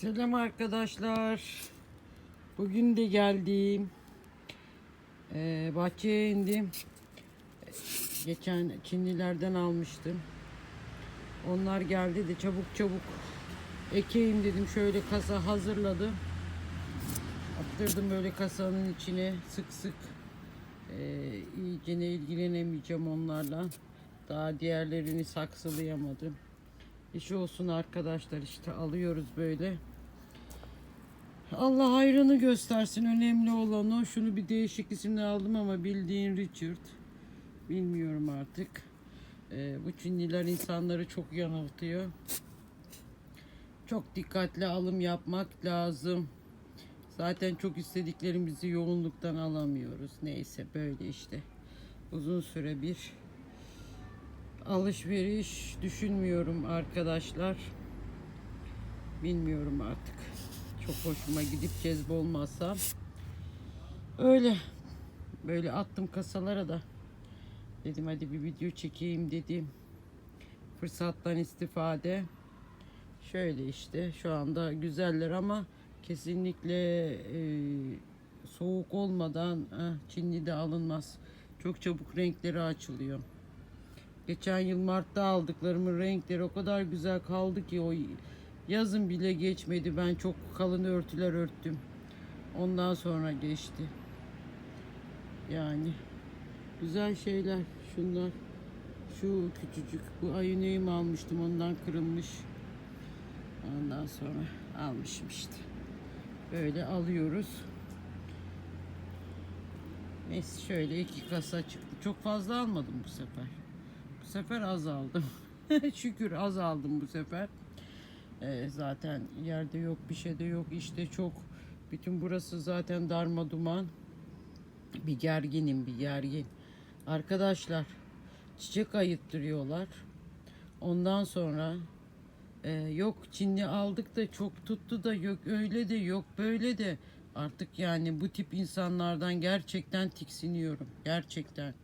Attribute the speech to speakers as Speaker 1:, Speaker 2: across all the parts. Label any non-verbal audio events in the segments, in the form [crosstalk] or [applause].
Speaker 1: Selam arkadaşlar. Bugün de geldim. Ee, bahçeye indim. Geçen Çinlilerden almıştım. Onlar geldi de çabuk çabuk ekeyim dedim. Şöyle kasa hazırladım. Attırdım böyle kasanın içine sık sık. Ee, iyice ne ilgilenemeyeceğim onlarla. Daha diğerlerini saksılayamadım. İş olsun arkadaşlar işte alıyoruz böyle. Allah hayrını göstersin. Önemli olan o. Şunu bir değişik isimle aldım ama bildiğin Richard. Bilmiyorum artık. Ee, bu Çinliler insanları çok yanıltıyor. Çok dikkatli alım yapmak lazım. Zaten çok istediklerimizi yoğunluktan alamıyoruz. Neyse böyle işte. Uzun süre bir alışveriş düşünmüyorum arkadaşlar. Bilmiyorum artık. Çok hoşuma gidip cezbolmazsam. Öyle. Böyle attım kasalara da. Dedim hadi bir video çekeyim dedim. Fırsattan istifade. Şöyle işte şu anda güzeller ama kesinlikle e, soğuk olmadan eh, Çinli de alınmaz. Çok çabuk renkleri açılıyor. Geçen yıl Mart'ta aldıklarımın renkleri o kadar güzel kaldı ki o yazın bile geçmedi. Ben çok kalın örtüler örttüm. Ondan sonra geçti. Yani güzel şeyler şunlar. Şu küçücük bu ayıneğimi almıştım ondan kırılmış. Ondan sonra almışım işte. Böyle alıyoruz. Neyse şöyle iki kasa çıktı. Çok fazla almadım bu sefer. Sefer az aldım. [laughs] Şükür az aldım bu sefer. Ee, zaten yerde yok bir şey de yok işte çok. Bütün burası zaten darma duman. Bir gerginim bir gergin. Arkadaşlar çiçek ayıttırıyorlar. Ondan sonra e, yok Çinli aldık da çok tuttu da yok öyle de yok böyle de artık yani bu tip insanlardan gerçekten tiksiniyorum. Gerçekten.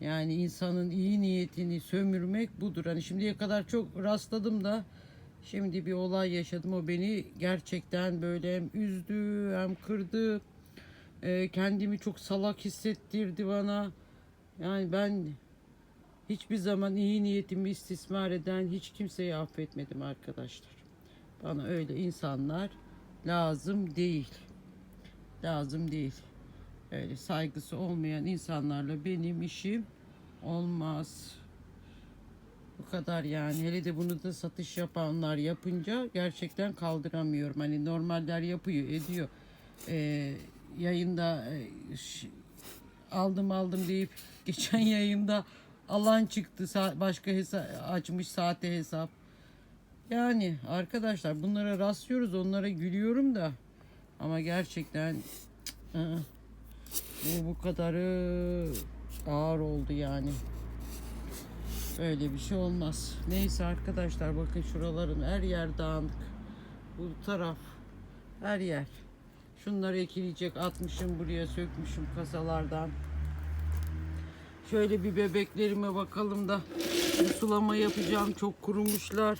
Speaker 1: Yani insanın iyi niyetini sömürmek budur. Hani şimdiye kadar çok rastladım da şimdi bir olay yaşadım. O beni gerçekten böyle hem üzdü hem kırdı. Ee, kendimi çok salak hissettirdi bana. Yani ben hiçbir zaman iyi niyetimi istismar eden hiç kimseyi affetmedim arkadaşlar. Bana öyle insanlar lazım değil. Lazım değil. Öyle saygısı olmayan insanlarla benim işim olmaz. Bu kadar yani. Hele de bunu da satış yapanlar yapınca gerçekten kaldıramıyorum. Hani normaller yapıyor, ediyor. Ee, yayında e, aldım aldım deyip [laughs] geçen yayında alan çıktı. Başka hesap açmış sahte hesap. Yani arkadaşlar bunlara rastlıyoruz. Onlara gülüyorum da. Ama gerçekten cık, ı-ı. Bu bu kadarı ağır oldu yani. Öyle bir şey olmaz. Neyse arkadaşlar bakın şuraların her yer dağınık. Bu taraf her yer. Şunları ekileyecek atmışım buraya sökmüşüm kasalardan. Şöyle bir bebeklerime bakalım da sulama yapacağım. Çok kurumuşlar.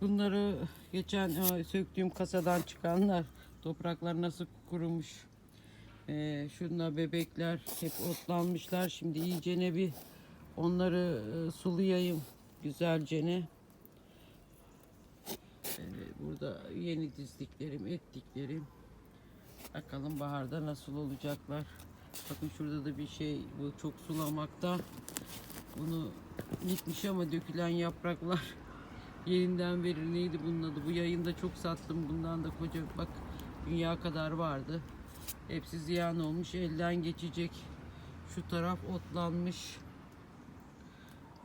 Speaker 1: Bunları geçen söktüğüm kasadan çıkanlar topraklar nasıl kurumuş. Ee, şunlar bebekler hep otlanmışlar. Şimdi iyicene bir onları e, sulayayım güzelcene. Ee, burada yeni dizdiklerim, ettiklerim. Bakalım baharda nasıl olacaklar. Bakın şurada da bir şey bu çok sulamakta. Bunu gitmiş ama dökülen yapraklar [laughs] yerinden verir. Neydi bunun adı? Bu yayında çok sattım. Bundan da koca bak dünya kadar vardı. Hepsi ziyan olmuş. Elden geçecek. Şu taraf otlanmış.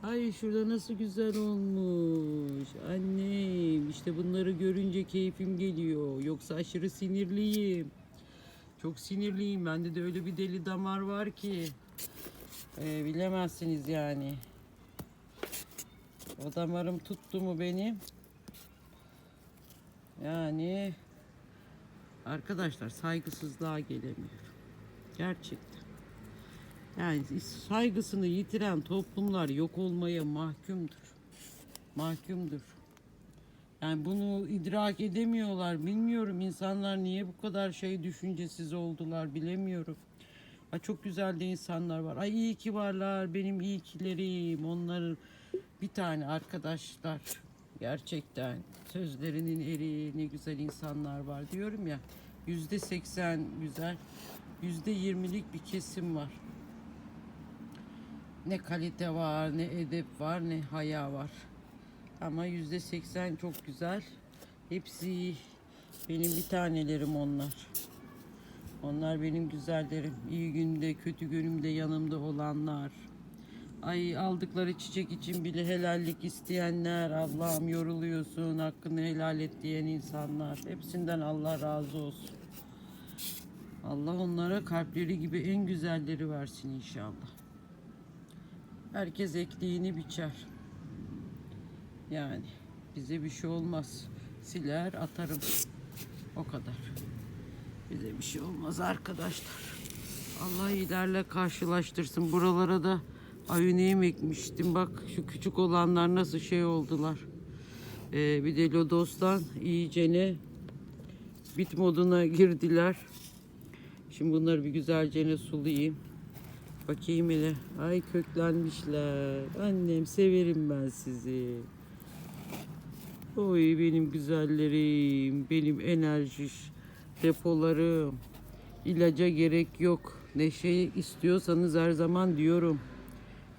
Speaker 1: Ay şurada nasıl güzel olmuş. Annem işte bunları görünce keyfim geliyor. Yoksa aşırı sinirliyim. Çok sinirliyim. Bende de öyle bir deli damar var ki. Ee, bilemezsiniz yani. O damarım tuttu mu benim? Yani arkadaşlar saygısızlığa gelemiyorum. Gerçekten. Yani saygısını yitiren toplumlar yok olmaya mahkumdur. Mahkumdur. Yani bunu idrak edemiyorlar. Bilmiyorum insanlar niye bu kadar şey düşüncesiz oldular bilemiyorum. Ay çok güzel de insanlar var. Ay iyi ki varlar benim iyi kilerim. Onların bir tane arkadaşlar gerçekten sözlerinin eri ne güzel insanlar var diyorum ya. Yüzde seksen güzel. Yüzde yirmilik bir kesim var. Ne kalite var, ne edep var, ne haya var. Ama yüzde seksen çok güzel. Hepsi benim bir tanelerim onlar. Onlar benim güzellerim. İyi günde, kötü günümde yanımda olanlar. Ay aldıkları çiçek için bile helallik isteyenler. Allah'ım yoruluyorsun, hakkını helal et diyen insanlar. Hepsinden Allah razı olsun. Allah onlara kalpleri gibi en güzelleri versin inşallah. Herkes ektiğini biçer. Yani bize bir şey olmaz. Siler atarım. O kadar. Bize bir şey olmaz arkadaşlar. Allah iyilerle karşılaştırsın. Buralara da ayıneyim ekmiştim. Bak şu küçük olanlar nasıl şey oldular. Ee, bir de Lodos'tan iyicene bit moduna girdiler. Şimdi bunları bir güzelce sulayayım. Bakayım hele. Ay köklenmişler. Annem severim ben sizi. Oy benim güzellerim. Benim enerji depolarım. İlaca gerek yok. Ne şey istiyorsanız her zaman diyorum.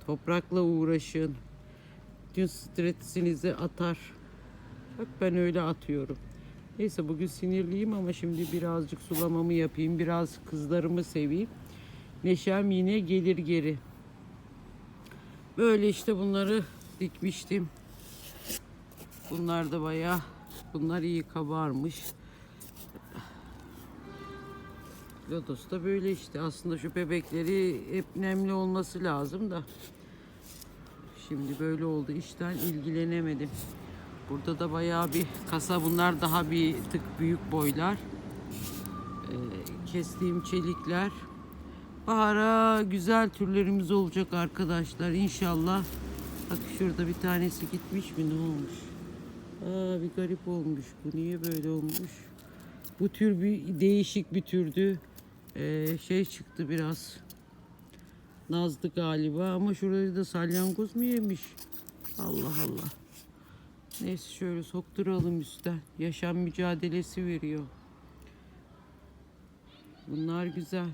Speaker 1: Toprakla uğraşın. Bütün stresinizi atar. Bak ben öyle atıyorum. Neyse bugün sinirliyim ama şimdi birazcık sulamamı yapayım. Biraz kızlarımı seveyim. Neşem yine gelir geri. Böyle işte bunları dikmiştim. Bunlar da bayağı bunlar iyi kabarmış. Lodos da böyle işte. Aslında şu bebekleri hep nemli olması lazım da. Şimdi böyle oldu. İşten ilgilenemedim. Burada da bayağı bir kasa. Bunlar daha bir tık büyük boylar. Ee, kestiğim çelikler. Bahara güzel türlerimiz olacak arkadaşlar. İnşallah. Bak şurada bir tanesi gitmiş mi? Ne olmuş? Aa bir garip olmuş. Bu niye böyle olmuş? Bu tür bir değişik bir türdü. Ee, şey çıktı biraz. Nazlı galiba ama şurayı da salyangoz mu yemiş? Allah Allah. Neyse şöyle sokturalım üstten. Yaşam mücadelesi veriyor. Bunlar güzel.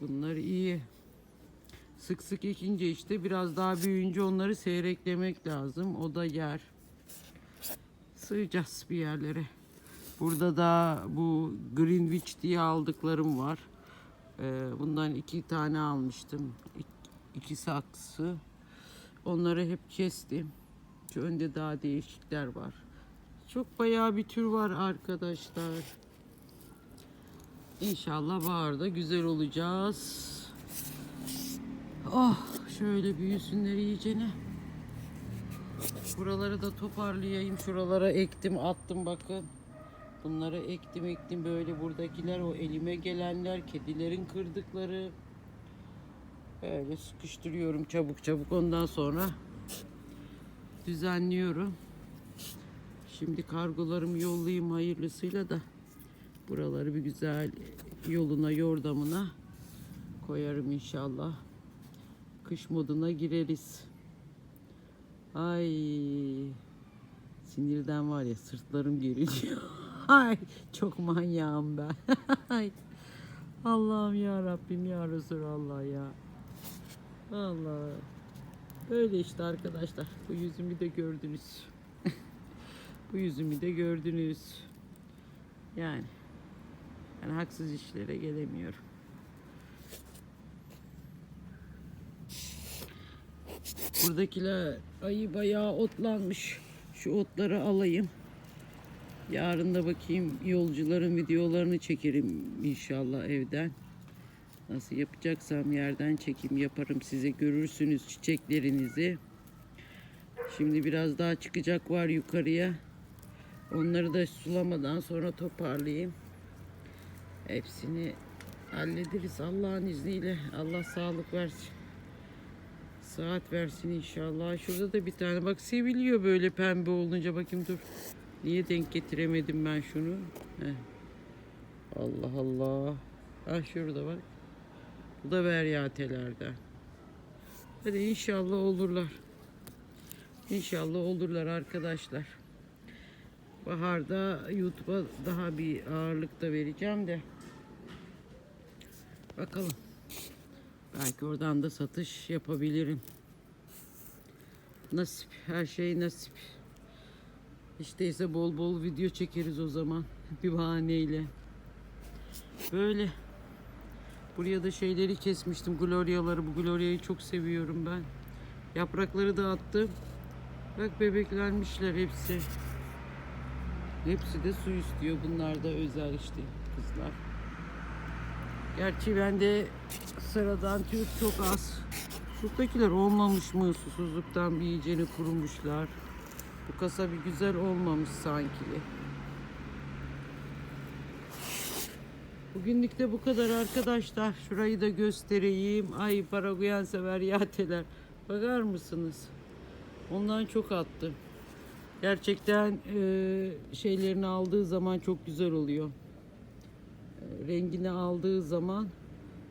Speaker 1: Bunlar iyi. Sık sık ekince işte biraz daha büyüyünce onları seyreklemek lazım. O da yer. Sığacağız bir yerlere. Burada da bu Greenwich diye aldıklarım var. Ee, bundan iki tane almıştım. İk- iki saksı. Onları hep kestim. Şu önde daha değişikler var. Çok bayağı bir tür var arkadaşlar. İnşallah baharda güzel olacağız. Oh şöyle büyüsünler iyicene. Buraları da toparlayayım. Şuralara ektim attım bakın. Bunları ektim ektim böyle buradakiler o elime gelenler kedilerin kırdıkları. Böyle sıkıştırıyorum çabuk çabuk ondan sonra düzenliyorum. Şimdi kargolarımı yollayayım hayırlısıyla da buraları bir güzel yoluna yordamına koyarım inşallah. Kış moduna gireriz. Ay sinirden var ya sırtlarım geriliyor. [laughs] [laughs] Ay çok manyağım ben. [laughs] Allah'ım ya Rabbim ya Resulallah ya. Allah. Öyle işte arkadaşlar. Bu yüzümü de gördünüz. [laughs] Bu yüzümü de gördünüz. Yani. Ben haksız işlere gelemiyorum. Buradakiler ayı bayağı otlanmış. Şu otları alayım. Yarın da bakayım yolcuların videolarını çekerim inşallah evden. Nasıl yapacaksam yerden çekim yaparım size görürsünüz çiçeklerinizi. Şimdi biraz daha çıkacak var yukarıya. Onları da sulamadan sonra toparlayayım. Hepsini hallederiz Allah'ın izniyle. Allah sağlık versin. Saat versin inşallah. Şurada da bir tane. Bak seviliyor böyle pembe olunca. Bakayım dur. Niye denk getiremedim ben şunu? Heh. Allah Allah. Ha şurada bak. Bu da veryatelerden. Hadi inşallah olurlar. İnşallah olurlar arkadaşlar. Baharda YouTube'a daha bir ağırlık da vereceğim de. Bakalım. Belki oradan da satış yapabilirim. Nasip. Her şey nasip. İşte ise bol bol video çekeriz o zaman. [laughs] Bir bahaneyle. Böyle. Buraya da şeyleri kesmiştim. Gloriaları. Bu Gloria'yı çok seviyorum ben. Yaprakları da attım. Bak bebeklenmişler hepsi. Hepsi de su istiyor. Bunlar da özel işte kızlar. Gerçi bende sıradan tüy çok az. Şuradakiler olmamış mı? Susuzluktan bir iyicene kurumuşlar. Bu kasa bir güzel olmamış sanki. Bugünlük de bu kadar arkadaşlar. Şurayı da göstereyim. Ay Paraguayan sever yateler. Bakar mısınız? Ondan çok attı. Gerçekten e, şeylerini aldığı zaman çok güzel oluyor. E, rengini aldığı zaman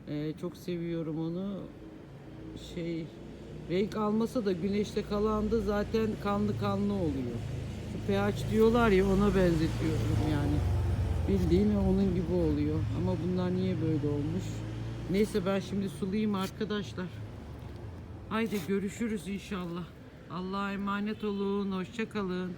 Speaker 1: e, çok seviyorum onu. Şey renk almasa da güneşte kalandı zaten kanlı kanlı oluyor. Şu pH diyorlar ya ona benzetiyorum yani. Bildiğin onun gibi oluyor. Ama bunlar niye böyle olmuş? Neyse ben şimdi sulayayım arkadaşlar. Haydi görüşürüz inşallah. Allah'a emanet olun. Hoşça kalın.